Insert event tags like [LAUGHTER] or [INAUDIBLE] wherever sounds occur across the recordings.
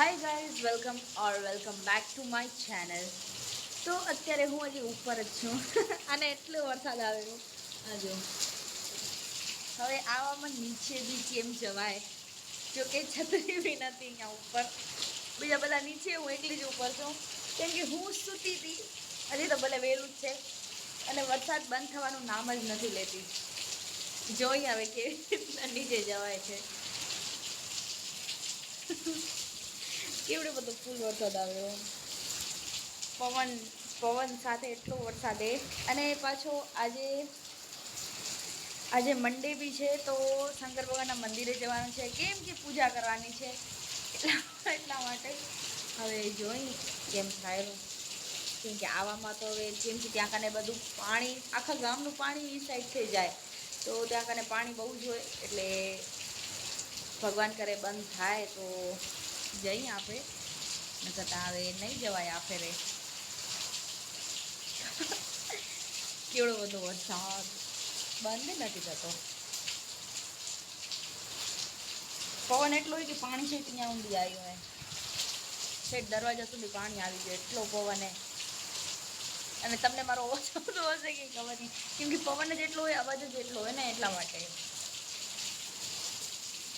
Hi guys welcome or welcome back to my channel તો અત્યારે હું હજી ઉપર જ છું. [LAUGHS] અને એટલો વરસાદ આવેલો હજુ હવે આવામાં નીચે બી કેમ જવાય? જો કે છત્રી બી નથી અહીંયા ઉપર. બીજા બધા નીચે હું એકલી જ ઉપર છું. કેમ કે હું સૂતી હતી. હજી તો ભલે વહેલું જ છે. અને વરસાદ બંધ થવાનું નામ જ નથી લેતી. જોઈ હવે કેવી નીચે જવાય છે. [LAUGHS] કેવડો બધો ફૂલ વરસાદ આવ્યો? પવન પવન સાથે એટલો વરસાદ એ. અને પાછો આજે આજે મંડે બી છે તો શંકર ભગવાનના મંદિરે જવાનું છે. કેમ કે પૂજા કરવાની છે. એટલા એટલા માટે. હવે જોઈ કેમ થાય. કેમ કે આવામાં તો હવે કેમ કે ત્યાં કને બધું પાણી, આખા ગામનું પાણી એ સાઈડ થઈ જાય. તો ત્યાં કને પાણી બહુ જ હોય એટલે ભગવાન કરે બંધ થાય તો જઈએ આપણે. નકર હવે નહીં જવાય આ ફેરે કેવડો બધો વરસાદ. બંધ નથી થતો. પવન એટલો હોય કે પાણી છે ત્યાં ઊંધી આવ્યું હોય. છેક દરવાજા સુધી પાણી આવી ગયું, એટલો પવન અને તમને મારો અવાજ [LAUGHS] આવતો હશે કે ખબર નહીં. કેમ કે પવન જ એટલો હોય, અવાજ જ એટલો હોય ને એટલા માટે.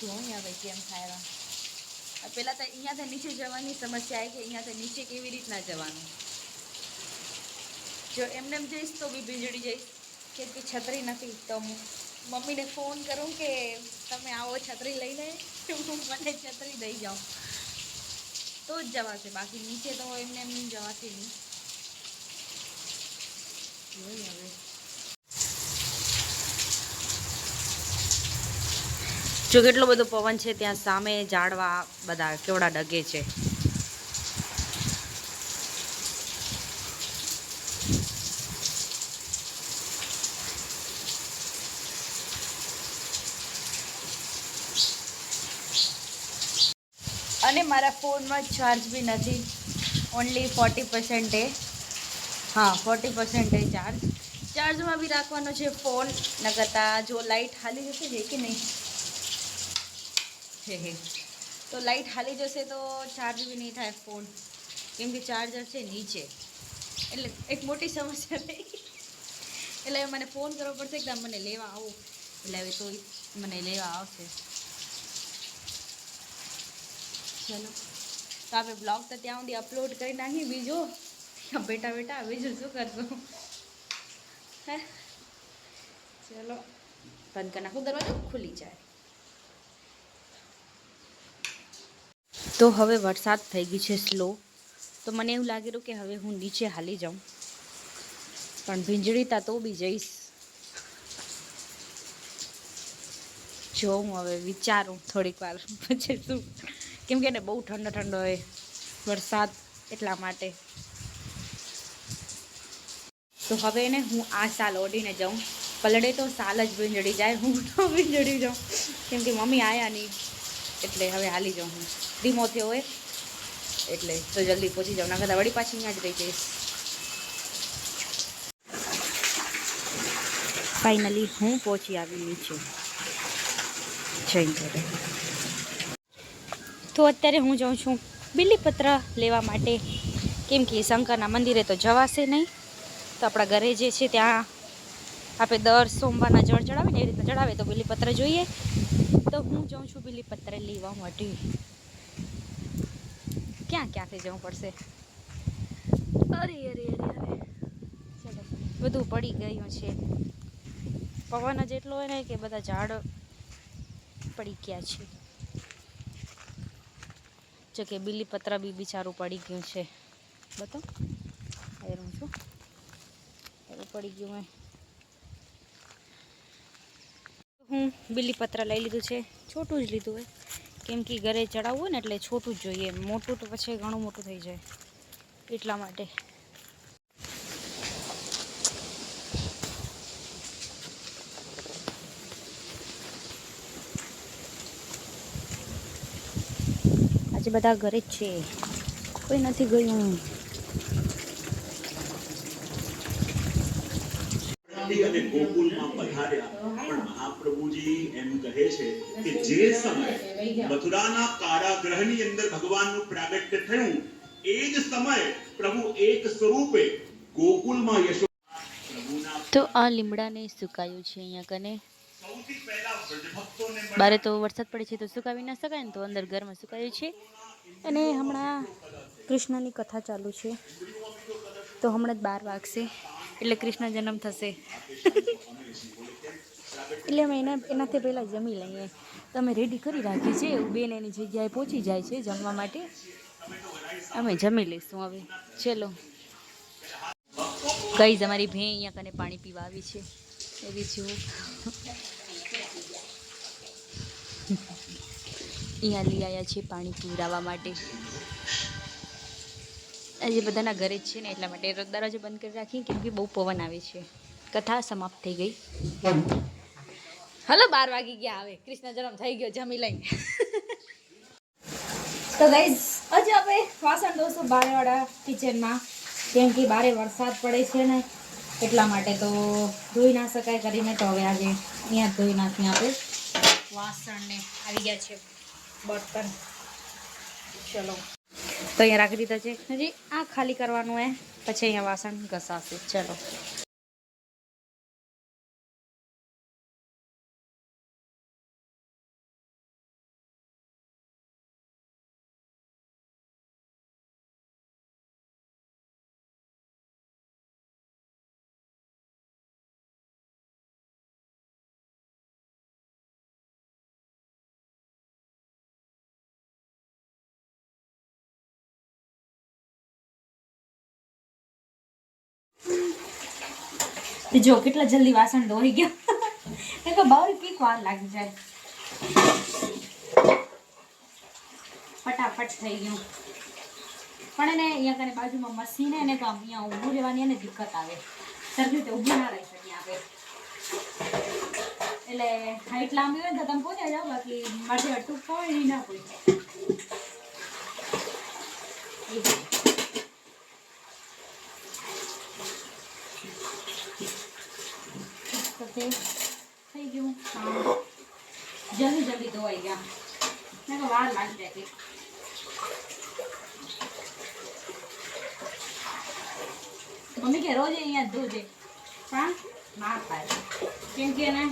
જોઈએ હવે કેમ થાય પહેલાં તો અહીંયાથી નીચે જવાની સમસ્યા આવી કે અહીંયાથી નીચે કેવી રીતના જવાનું? જો એમને એમ જઈશ તો બી વીજળી જઈશ. કેમ કે છત્રી નથી તો મમ્મીને ફોન કરું કે તમે આવો છત્રી લઈને. હું મને છત્રી દઈ જાઉં. તો જ જવાશે. બાકી નીચે તો એમને એમ જવાશે નહીં. હવે. જો કેટલો બધો પવન છે ત્યાં સામે ઝાડવા બધા કેવડા ડગે છે. અને મારા ફોનમાં ચાર્જ બી નથી. ઓનલી ફોર્ટી પર્સન્ટે હા ફોર્ટી પર્સન્ટે ચાર્જ ચાર્જમાં બી રાખવાનો છે ફોન ન કરતાં જો લાઇટ હાલી જશે છે કે નહીં? હે હે. તો લાઇટ હાલી જશે તો ચાર્જ બી નહીં થાય ફોન કેમ કે ચાર્જર છે નીચે. એટલે એક મોટી સમસ્યા થઈ એટલે હવે મને ફોન કરવો પડશે કે મને લેવા આવો. એટલે હવે તો મને લેવા આવશે. ચલો. તો આપણે બ્લોગ તો ત્યાં સુધી અપલોડ કરી નાખીએ. બીજો? ત્યાં બેટા બેટા બીજું શું કરશું? હે? ચલો. બંધ કરી નાખું. દરવાજો ખુલી જાય. તો હવે વરસાદ થઈ ગઈ છે સ્લો તો મને એવું લાગેલું કે હવે હું નીચે હાલી જાઉં. પણ ભીંજળીતા તો બી જઈશ. જોઉં હવે વિચારું થોડીક વાર. પછી શું? કેમ કે બહુ ઠંડો ઠંડો હોય વરસાદ એટલા માટે. તો હવે એને હું આ સાલ ઓઢીને જાઉં. પલડે તો સાલ જ ભીંજળી જાય. હું તો ભીંજળી જાઉં. કેમ કે મમ્મી આયા નહીં. એટલે હવે હાલી જાઉં હું. ધીમો થયો હોય. એટલે તો જલ્દી પહોંચી જાઉં ના વળી પાછી અહીંયા જ રહી જઈશ. ફાઇનલી હું પહોંચી આવી છું. જઈ ઘરે તો અત્યારે હું જાઉં છું બિલીપત્ર લેવા માટે. કેમ કે શંકરના મંદિરે તો જવાશે નહીં. તો આપણા ઘરે જે છે ત્યાં આપણે દર સોમવારના જળ ચડાવે ને એ રીતના ચડાવે તો બિલીપત્ર જોઈએ. તો હું જાઉં છું બિલીપત્ર લેવા માટે. ક્યાં ક્યાંથી જવું પડશે? અરે અરે અરે અરે. ચલો બધું પડી ગયું છે. પવન જ એટલો હોય ને કે બધા ઝાડ પડી ગયા છે. જો કે બિલીપત્ર બી બિચારું પડી ગયું છે. બતો હેરું છું. એવું પડી ગયું હોય. હું બિલીપત્ર લઈ લીધું છે. છોટું જ લીધું હોય. કેમ કે ઘરે ચડાવવું ને એટલે છોટું જ જોઈએ. મોટું તો પછી ઘણું મોટું થઈ જાય. એટલા માટે. આજે બધા ઘરે જ છે. કોઈ નથી ગયું. અને ગોકુલમાં પધાર્યા, પણ મહાપ્રભુજી એમ કહે છે કે જે સમય મથુરાના કારાગ્રહની અંદર ભગવાનનું પ્રાગટ્ય થયું એ જ સમય પ્રભુ એક સ્વરૂપે ગોકુલમાં યશો તો આ લીમડાને સુકાયું છે અહીંયા કને. બારે તો વરસાદ પડે છે તો સુકાવી ના શકાય ને તો અંદર ઘરમાં સુકાયું છે. અને હમણાં કૃષ્ણની કથા ચાલુ છે. તો હમણાં જ બાર વાગશે એટલે કૃષ્ણ જન્મ થશે. એટલે અમે એના એનાથી પહેલાં જમી લઈએ. તો અમે રેડી કરી રાખી છે? એવું બેન એની જગ્યાએ પહોંચી જાય છે જમવા માટે? અમે જમી લઈશું હવે. ચલો. કઈ તમારી ભેં અહીંયા કને પાણી પીવા આવી છે. એવી છું. અહીંયા લઈ આવ્યા છે પાણી પીવડાવવા માટે. આજે બધાના ઘરે જ છે ને, એટલા માટે દરવાજો બંધ કરી રાખીએ કેમ કે બહુ પવન આવે છે. કથા સમાપ્ત થઈ ગઈ. હલો, બાર વાગી ગયા હવે. કૃષ્ણ જન્મ થઈ ગયો, જમી લઈને. તો ગાઈઝ આજે આપણે વાસણ ધોશું બારેવાળા કિચનમાં કેમ કે બારે વરસાદ પડે છે ને, એટલા માટે તો ધોઈ ના શકાય કરીને તો હવે આજે અહીંયા ધોઈ નાખીએ આપણે. વાસણને આવી ગયા છે બર્તન. ચલો. તો અહીંયા રાખી દીધા છે. હજી આ ખાલી કરવાનું હે, પછી અહીંયા વાસણ ઘસાશે. ચલો. જો કેટલા જલ્દી વાસણ ધોઈ ગયા. એ તો બહુ પીક વાર લાગી જાય. ફટાફટ થઈ ગયું. પણ એને અહીંયા કને બાજુમાં મશીન એને તો અહીંયા ઊભું રહેવાની એને દિક્કત આવે. સરખી રીતે ઊભું ના રહી શકીએ આપણે. એટલે હાઈટ લાંબી હોય તો તમે પહોંચ્યા જાઓ, બાકી માથે અટૂક હોય ના પહોંચે તો તે થઈ ગયું હા જલ્દી જલ્દી ધોવાઈ ગયા મેં તો વાર લાગી જાય કંઈક. મમ્મી કે રોજ અહીંયા જ ધોજે પણ ના થાય કેમ કે એને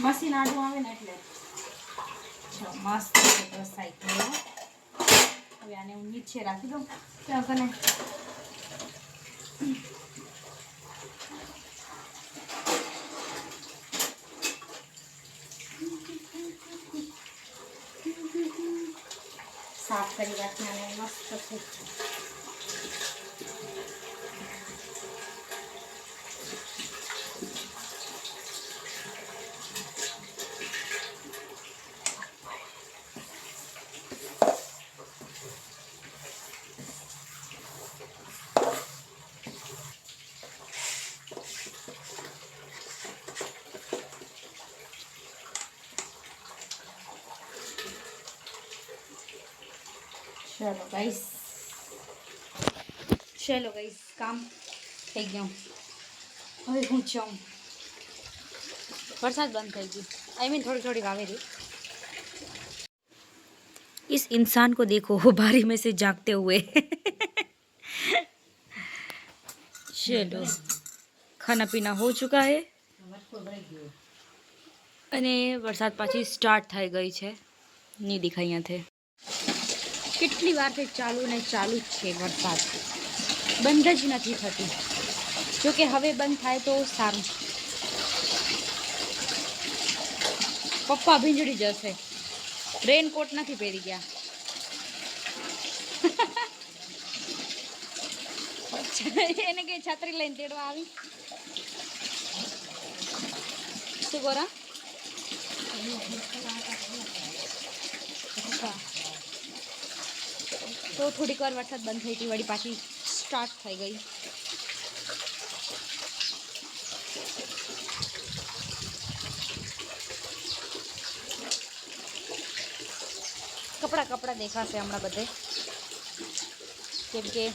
મશીન આડું આવે ને એટલે જો મસ્ત રીતે ઘસાઈ ગયો હવે આને હું નીચે રાખી દઉં ત્યાં કને સાફ કરી રાખવાના મસ્ત છે ચલો ગાઈસ ચલો ગાઈસ કામ થઈ ગયું હવે હું જાઉં વરસાદ બંધ થઈ ગયું आई मीन थोड़ी थोड़ी वावेरी इस इंसान को देखो वो बारी में से जागते हुए चलो खाना पीना हो चुका है અને વરસાદ પાછી સ્ટાર્ટ થઈ ગઈ છે નહીં દેખાય અહીંયાથી કેટલી વારથી ચાલુ ને ચાલુ જ છે વરસાદ. બંધ જ નથી થતી. જો કે હવે બંધ થાય તો સારું. પપ્પા ભીંજડી જશે. રેનકોટ નથી પહેરી ગયા. [LAUGHS] એને કઈ છત્રી લઈને તેડવા આવી? શું ગોરા તો થોડીક વાર વરસાદ બંધ થઈ હતી વળી પાછી સ્ટાર્ટ થઈ ગઈ કપડાં કપડાં દેખાશે હમણાં બધે કેમ કે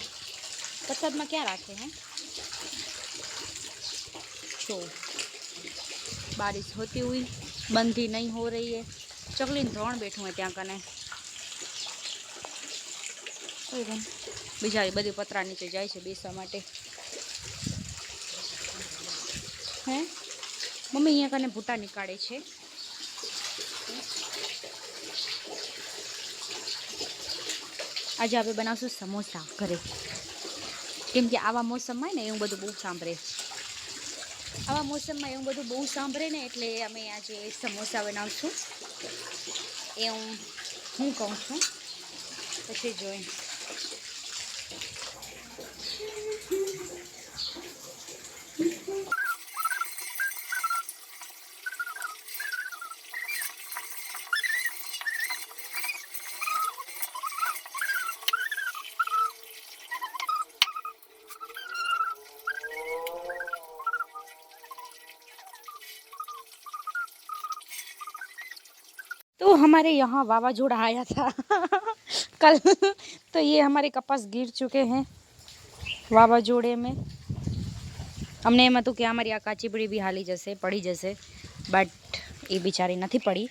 વરસાદમાં ક્યાં રાખે હે शो बारिश होती हुई बंद ही नहीं हो रही है चकली ने ત્રણ બેઠું હોય ત્યાં કોઈ બધી પતરા નીચે જાય છે બેસવા માટે. હે? મમ્મી અહીંયા કને ભૂટા નીકાળે છે. આજે આપણે બનાવશું સમોસા ઘરે. કેમ કે આવા મોસમમાં ને એવું બધું બહુ સાંભળે. આવા મોસમમાં એવું બધું બહુ સાંભળે ને એટલે અમે આજે સમોસા બનાવશું. એ હું હું કહું છું. પછી જોઈ तो हमारे यहाँ वावाझोड़ा आया था [LAUGHS] कल तो ये हमारे कपास गिर चुके हैं વાવાઝોડે में અમને એમ હતું કે અમારી આ કાચીપડી બી હાલી જશે પડી જશે બટ એ બિચારી નથી પડી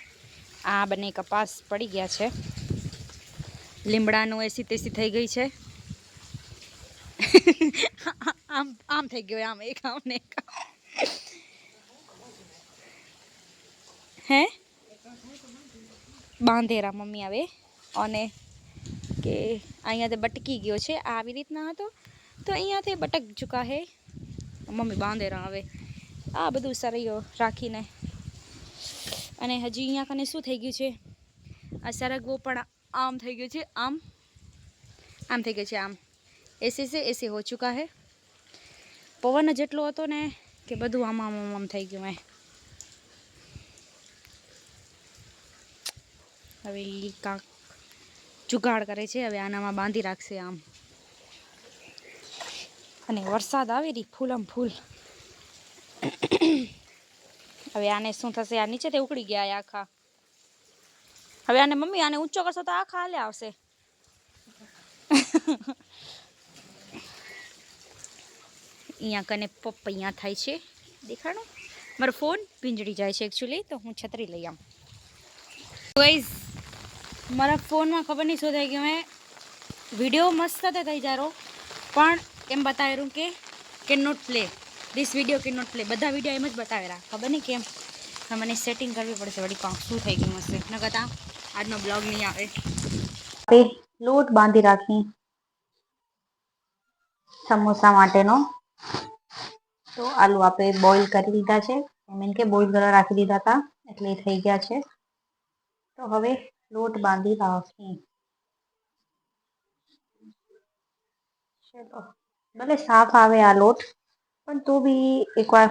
આ બંને કપાસ પડી ગયા છે લીમડાનું એસી તેસી થઈ ગઈ છે [LAUGHS] આમ આમ થઈ ગયો આમ એક આમ ને એક આમ. હે બાંધેરા મમ્મી આવે. અને કે અહીંયાથી બટકી ગયો છે. આવી રીતના હતો. તો અહીંયાથી બટક ચૂકા હે મમ્મી બાંધેરા આવે. આ બધું સરૈયો રાખીને. અને હજી અહીંયા કને શું થઈ ગયું છે? આ સરગવો પણ આમ થઈ ગયું છે. આમ. આમ થઈ ગયું છે આમ. એસી સે એસી હો ચૂકા હે. પવન જેટલો હતો ને કે બધું આમ આમ આમ થઈ ગયું હે હવે કાંક જુગાડ કરે છે, હવે આનામાં બાંધી રાખશે આમ. અને વરસાદ આવે ફૂલ ફૂલમ ફૂલ. હવે આને શું થશે, આ નીચેથી ઉકળી ગયા આખા. હવે આને મમ્મી આને ઊંચો કરશો તો આખા હાલે આવશે. અહીંયા કને પપૈયા થાય છે. દેખાડો મારો ફોન ભીંજડી જાય છે એકચ્યુઅલી તો હું છત્રી લઈ આમ ગાઈઝ મારા ફોનમાં ખબર નહીં શું થઈ ગયું, મેં વીડિયો મસ્ત તે થઈ જારો, પણ એમ બતાવેલું કે can not play this video can not play બધા વીડિયો એમ જ બતાવેલા. ખબર નહીં કેમ? મને સેટિંગ કરવી પડશે વળી કોણ, શું થઈ ગયું હશે? ન કરતા આજનો બ્લોગ નહીં આવે. લોટ બાંધી રાખી. સમોસા માટેનો. તો આલુ આપણે બોઇલ કરી દીધા છે. મીન કે બોઇલ કરવા રાખી દીધા હતા એટલે થઈ ગયા છે. તો હવે લોટ બાંધી રાખી ચલો ભલે સાફ આવે આ લોટ પણ તો બી એકવાર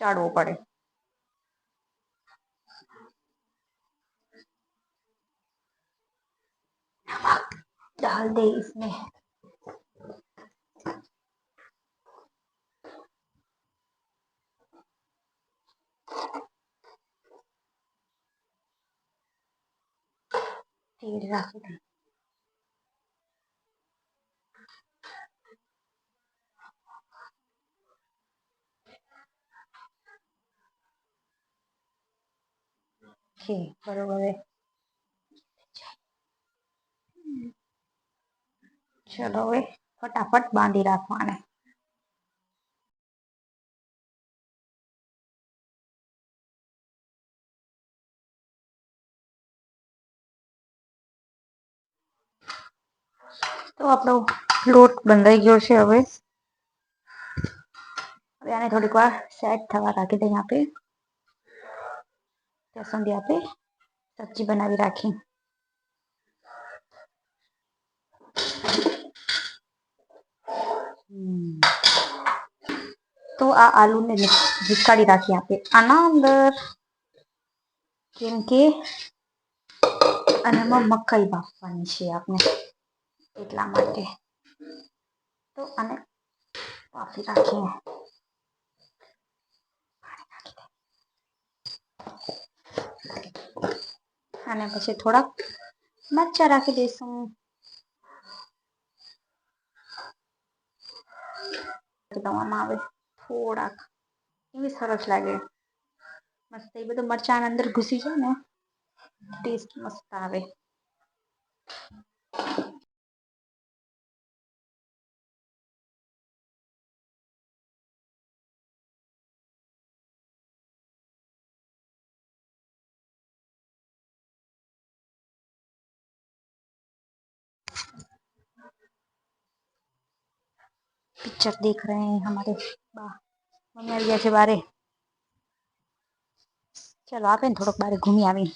ચાળવો પડે डाल दे इसमें તીડ રાખી દે ઠીક બરોબર ચલો હવે ફટાફટ બાંધી રાખવાને તો આપણો લોટ બંધાઈ ગયો છે હવે હવે આને થોડીક વાર સેટ થવા રાખી દઈએ આપણે ત્યાં સુધી આપણે સબ્જી બનાવી રાખી હમ. તો આ આલુને વિકાળી રાખી આપણે આના અંદર કેમ કે અને એમાં મકાઈ બાફવાની છે આપણે એટલા માટે. તો આને બાફી રાખીએ. અને પછી થોડાક મરચા રાખી દઈશું. દવામાં આવે થોડાક. એવી સરસ લાગે. મસ્ત એ બધું મરચાં અંદર ઘૂસી જાય ને, ટેસ્ટ મસ્ત આવે. पिक्चर देख रहे हैं हमारे बा मम्मी આવી ગયા છે બારે ચલો આપે ને થોડોક બારે ઘૂમી આવી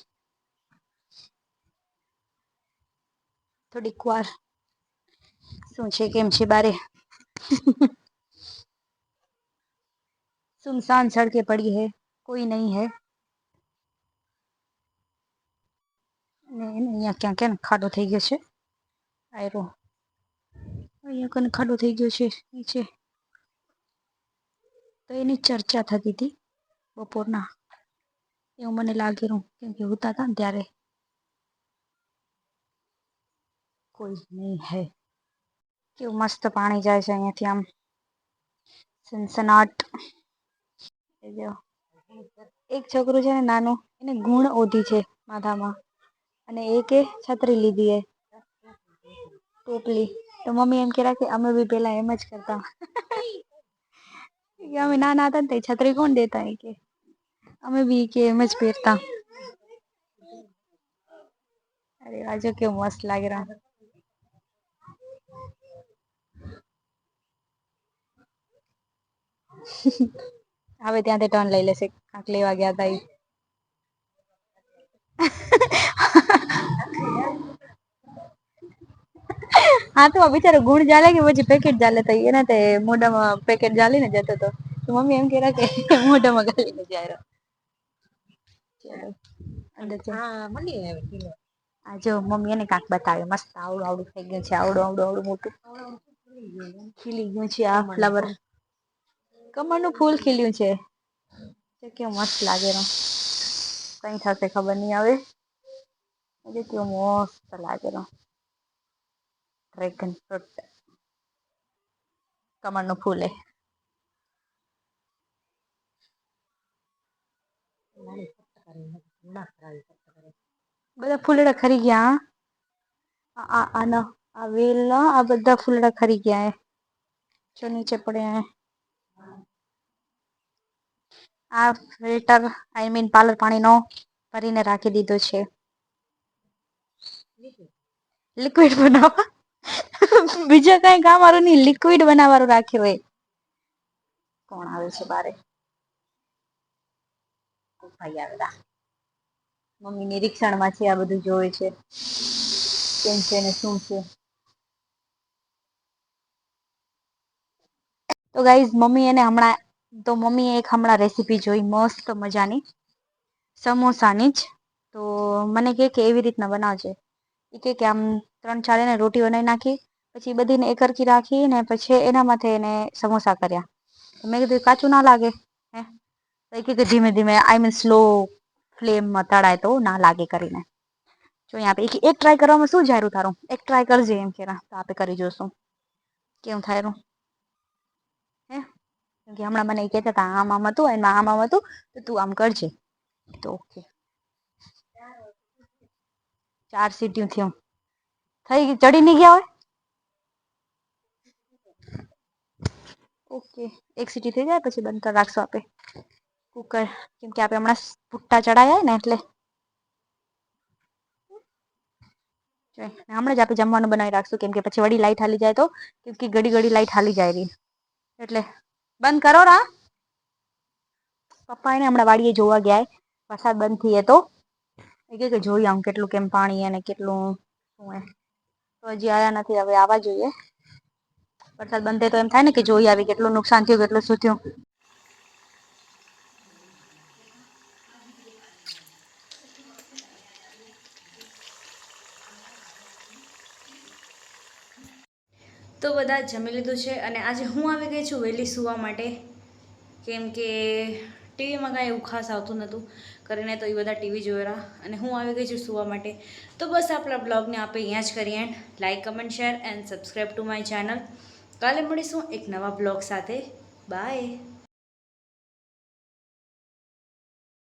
થોડીક વાર શું છે કેમ છે બારે सुनसान सड़कें पड़ी है कोई नहीं है ને એને અહીંયા ક્યાં ક્યાં ખાડો થઈ ગયો છે આયરો અહીંયા કને ખાડો થઈ ગયો છે, નીચે. તો એની ચર્ચા થતી હતી બપોરના. એવું મને લાગેલું કેમ કે હોતા હતા ને ત્યારે. કોઈ નહીં હે. કેવું મસ્ત પાણી જાય છે અહીંયાથી આમ. સનસનાટ. એક છોકરું છે ને નાનું, એને ગુણ ઓધી છે માથામાં. અને એકે છત્રી લીધી એ. ટોપલી. તો મમ્મી એમ કહેરા કે અમે બી પેલા એમ જ કરતા. કે અમે નાના હતા ને છત્રી કોણ દેતા એ કે? અમે બી કે એમ જ પહેરતા. અરે આજે કેવું મસ્ત લાગે રહ્યા હવે ત્યાંથી ટર્ન લઈ લેશે. કાંક લેવા ગયા હતા હા તો બિચારો ગુણ જાલે કે પછી પેકેટ ચાલે તો એના તે મોઢામાં પેકેટ ચાલીને જતો હતો તો મમ્મી એમ કેરા કે [LAUGHS] મોઢામાં ગાલીને જાય અંદર. આ જો મમ્મી એને કાંક બતાવે. મસ્ત આવડું આવડું થઈ ગયું છે આવડું આવડું આવડું મોટું. ખીલી ગયું છે આ ફ્લાવર કમળનું ફૂલ ખીલ્યું છે. કેવું મસ્ત લાગે રો કઈ થશે ખબર નહીં આવે એટલે કેવું મસ્ત લાગે રહ્યું ડ્રેગન ફ્રૂટ કમળનું ફૂલ એ બધા ફૂલડા ખરી ગયા આ આના આ વેલના આ બધા ફૂલડા ખરી ગયા હે જો નીચે પડ્યા આ ફિલ્ટર આઈ મીન પાર્લર પાણીનો ભરીને રાખી દીધો છે લિક્વિડ બનાવવા બીજા કઈ કામ વાળું નહીં લિક્વિડ બનાવવાનું રાખ્યું હોય. કોણ આવે છે બારે? ભાઈ આવેલા મમ્મી નિરીક્ષણમાં છે આ બધું જોવે છે. કેમ છે ને શું છે? તો ગાઈઝ મમ્મી એને હમણાં, તો મમ્મીએ એક હમણાં રેસીપી જોઈ, મસ્ત મજાની. સમોસાની જ. તો મને કે એવી રીતના બનાવજે. એ કે આમ ત્રણ ચાર એને રોટી બનાવી નાખી, પછી બધીને એકરકી રાખી ને પછી એના માથે એને સમોસા કર્યા. મેં કીધું, કાચું ના લાગે. હે? તો એ કીધું ધીમે ધીમે આઈ મીન સ્લો ફ્લેમમાં તળાય તો ના લાગે કરીને. જો અહીંયા આપે, એક ટ્રાય કરવામાં શું જાયરું તારું? એક ટ્રાય કરજે એમ કે તો આપે કરી જોશું. કેવું થાય હે? કે હમણાં મને એ કહેતા હતા, આમ આમ હતું, એમાં આમ આમ હતું, તો તું આમ કરજે. તો ઓકે. ચાર સીટીઓ થયું. થઈ ગઈ ચડી નહીં ગયા હોય ઓકે એક સીટી થઈ જાય પછી બંધ કરી રાખશું આપે કુકર કેમ કે આપણે હમણાં ભૂટ્ટા ચડાયા ને એટલે જો, ને હમણાં જ આપણે જમવાનું બનાવી રાખશું કેમ કે પછી વળી લાઈટ હાલી જાય તો કેમ કે ઘડી ઘડી લાઈટ હાલી જાય રહી એટલે બંધ કરો રા પપ્પા એને હમણાં વાડીએ જોવા ગયા હે. વરસાદ બંધ થઈએ તો। એ કહે કે જોઈ આમ કેટલું કેમ પાણી અને કેટલું શું હે? તો હજી આવ્યા નથી, હવે આવવા જોઈએ. વરસાદ બંધ તો એમ થાય ને કે જોઈ આવી કેટલું નુકસાન થયું, કેટલું શું થયું. તો બધા જમી લીધું છે અને આજે હું આવી ગઈ છું વહેલી સૂવા માટે. કેમ કે ટીવીમાં કાંઈ એવું ખાસ આવતું નહોતું કરીને તો એ બધા ટીવી જોયેલા અને હું આવી ગઈ છું સૂવા માટે. તો બસ આપણા બ્લોગને આપણે અહીંયા જ કરીએ and like comment share and subscribe to my channel કાલે મળીશું એક નવા બ્લોગ સાથે. બાય